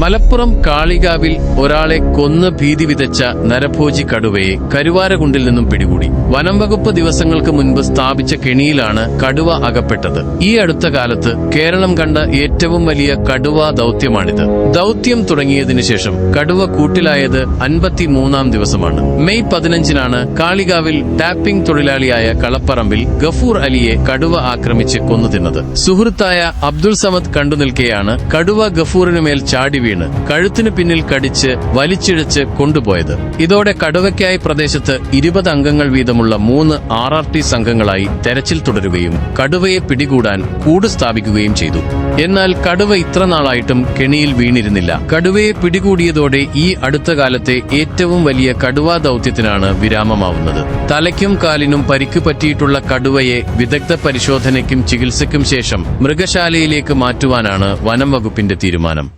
മലപ്പുറം കാളികാവിൽ ഒരാളെ കൊന്ന് ഭീതി വിതച്ച നരഭോജി കടുവയെ കരുവാരകുണ്ടിൽ നിന്നും പിടികൂടി. വനം വകുപ്പ് ദിവസങ്ങൾക്ക് മുൻപ് സ്ഥാപിച്ച കെണിയിലാണ് കടുവ അകപ്പെട്ടത്. ഈ അടുത്ത കാലത്ത് കേരളം കണ്ട ഏറ്റവും വലിയ കടുവ ദൗത്യമാണിത്. ദൗത്യം തുടങ്ങിയതിനു ശേഷം കടുവ കൂട്ടിലായത് അൻപത്തിമൂന്നാം ദിവസമാണ്. മെയ് പതിനഞ്ചിനാണ് കാളികാവിൽ ടാപ്പിംഗ് തൊഴിലാളിയായ കളപ്പറമ്പിൽ ഗഫൂർ അലിയെ കടുവ ആക്രമിച്ച് കൊന്നു തിന്നത്. സുഹൃത്തായ അബ്ദുൾ സമദ് കണ്ടു നിൽക്കെയാണ് കടുവ ഗഫൂറിനുമേൽ ചാടി വീണ് കഴുത്തിനു പിന്നിൽ കടിച്ച് വലിച്ചിഴച്ച് കൊണ്ടുപോയത്. ഇതോടെ കടുവയ്ക്കായി പ്രദേശത്ത് ഇരുപത് അംഗങ്ങൾ വീതമുള്ള മൂന്ന് ആർ ആർ ടി സംഘങ്ങളായി തെരച്ചിൽ തുടരുകയും കടുവയെ പിടികൂടാൻ കൂട് സ്ഥാപിക്കുകയും ചെയ്തു. എന്നാൽ കടുവ ഇത്ര നാളായിട്ടും കെണിയിൽ വീണിരുന്നില്ല. കടുവയെ പിടികൂടിയതോടെ ഈ അടുത്ത കാലത്തെ ഏറ്റവും വലിയ കടുവാ ദൗത്യത്തിനാണ് വിരാമമാവുന്നത്. തലയ്ക്കും കാലിനും പരിക്ക് പറ്റിയിട്ടുള്ള കടുവയെ വിദഗ്ധ പരിശോധനയ്ക്കും ചികിത്സയ്ക്കും ശേഷം മൃഗശാലയിലേക്ക് മാറ്റുവാനാണ് വനം വകുപ്പിന്റെ തീരുമാനം.